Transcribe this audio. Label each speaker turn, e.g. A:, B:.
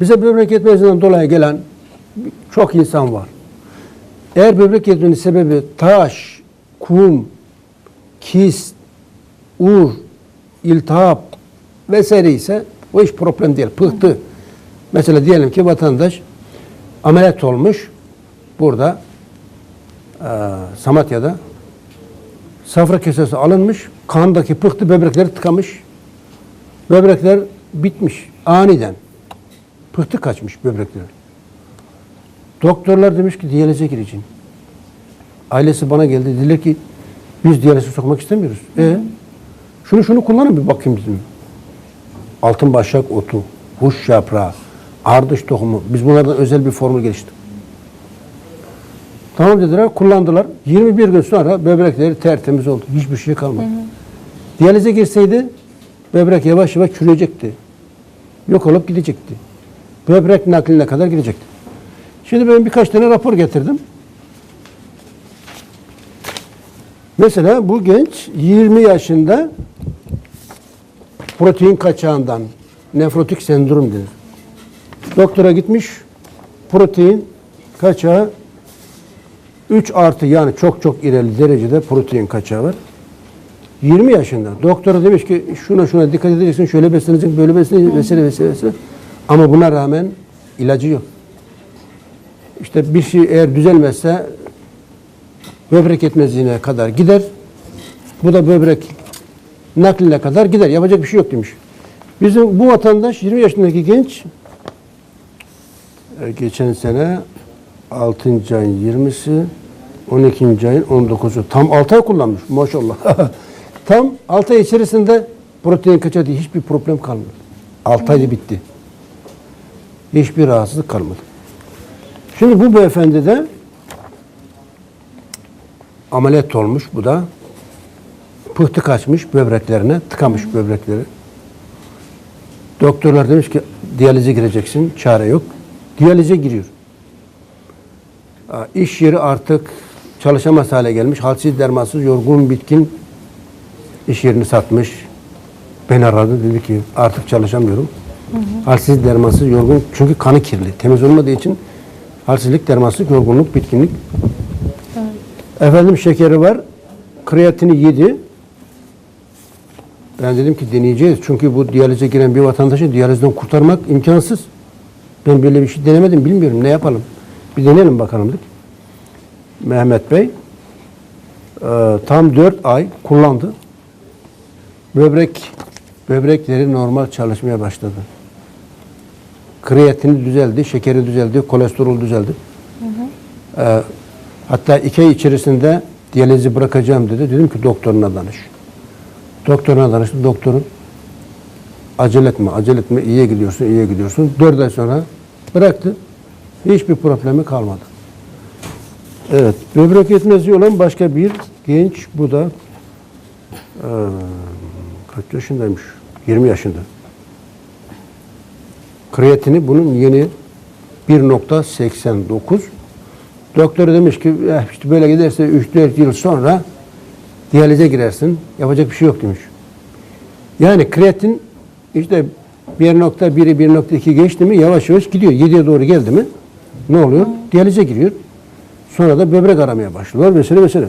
A: Bize böbrek yetmezliğinden dolayı gelen çok insan var. Eğer böbrek yetmezliğinin sebebi taş, kum, kist, ur, iltihap vesaire ise o iş problem değil. Pıhtı. Mesela diyelim ki vatandaş ameliyat olmuş burada eee Samatya'da safra kesesi alınmış, kandaki pıhtı böbrekleri tıkamış. Böbrekler bitmiş aniden. Pıhtı kaçmış böbrekleri. Doktorlar demiş ki diyalize gireceğim. Ailesi bana geldi. Dediler ki biz diyalize sokmak istemiyoruz. E şunu şunu kullanın bir bakayım dedim. Altın başak otu, huş yaprağı, ardış tohumu. Biz bunlardan özel bir formül geliştirdik. Tamam dediler, kullandılar. 21 gün sonra böbrekleri tertemiz oldu. Hiçbir şey kalmadı. Diyalize girseydi böbrek yavaş yavaş çürüyecekti. Yok olup gidecekti. Böbrek nakline kadar gidecekti. Şimdi ben birkaç tane rapor getirdim. Mesela bu genç 20 yaşında protein kaçağından nefrotik sendrom denir. Doktora gitmiş protein kaçağı 3 artı yani çok çok ileri derecede protein kaçağı var. 20 yaşında. Doktora demiş ki şuna şuna dikkat edeceksin, şöyle besleneceksin, böyle besleneceksin vesaire vesaire vesaire. Ama buna rağmen ilacı yok. İşte bir şey eğer düzelmezse böbrek yetmezliğine kadar gider. Bu da böbrek nakline kadar gider. Yapacak bir şey yok demiş. Bizim bu vatandaş 20 yaşındaki genç e, geçen sene 6. ayın 20'si 12. ayın 19'u tam 6 ay kullanmış maşallah. tam 6 ay içerisinde protein kaçağı hiçbir problem kalmadı. 6 ayda bitti. Hiçbir rahatsızlık kalmadı. Şimdi bu beyefendi de ameliyat olmuş bu da. Pıhtı kaçmış böbreklerine, tıkamış böbrekleri. Doktorlar demiş ki diyalize gireceksin, çare yok. Diyalize giriyor. İş yeri artık çalışamaz hale gelmiş. Halsiz, dermansız, yorgun, bitkin iş yerini satmış. Beni aradı dedi ki artık çalışamıyorum. Halsiz, dermansız, yorgun. Çünkü kanı kirli. Temiz olmadığı için halsizlik, dermansızlık, yorgunluk, bitkinlik. Efendim şekeri var. Kreatini yedi. Ben dedim ki deneyeceğiz. Çünkü bu diyalize giren bir vatandaşı diyalizden kurtarmak imkansız. Ben böyle bir şey denemedim, bilmiyorum. Ne yapalım? Bir deneyelim bakalım dedik. Mehmet Bey e, tam 4 ay kullandı. Böbrek böbrekleri normal çalışmaya başladı. Kreatini düzeldi, şekeri düzeldi, kolesterol düzeldi. E, hatta iki ay içerisinde diyalizi bırakacağım dedi. Dedim ki doktoruna danış. Doktoruna danıştı. Doktorun acele etme, acele etme, iyiye gidiyorsun, iyiye gidiyorsun. Dört ay sonra bıraktı. Hiçbir problemi kalmadı. Evet, böbrek yetmezliği olan başka bir genç, bu da eee, kaç yaşındaymış? 20 yaşında. Kreatini bunun yeni 1.89. Doktor demiş ki "Eh, işte böyle giderse 3-4 yıl sonra diyalize girersin. Yapacak bir şey yok demiş. Yani kreatin işte 1.1'i 1.2 geçti mi yavaş yavaş gidiyor. 7'ye doğru geldi mi ne oluyor? Diyalize giriyor. Sonra da böbrek aramaya başlıyorlar vesaire vesaire.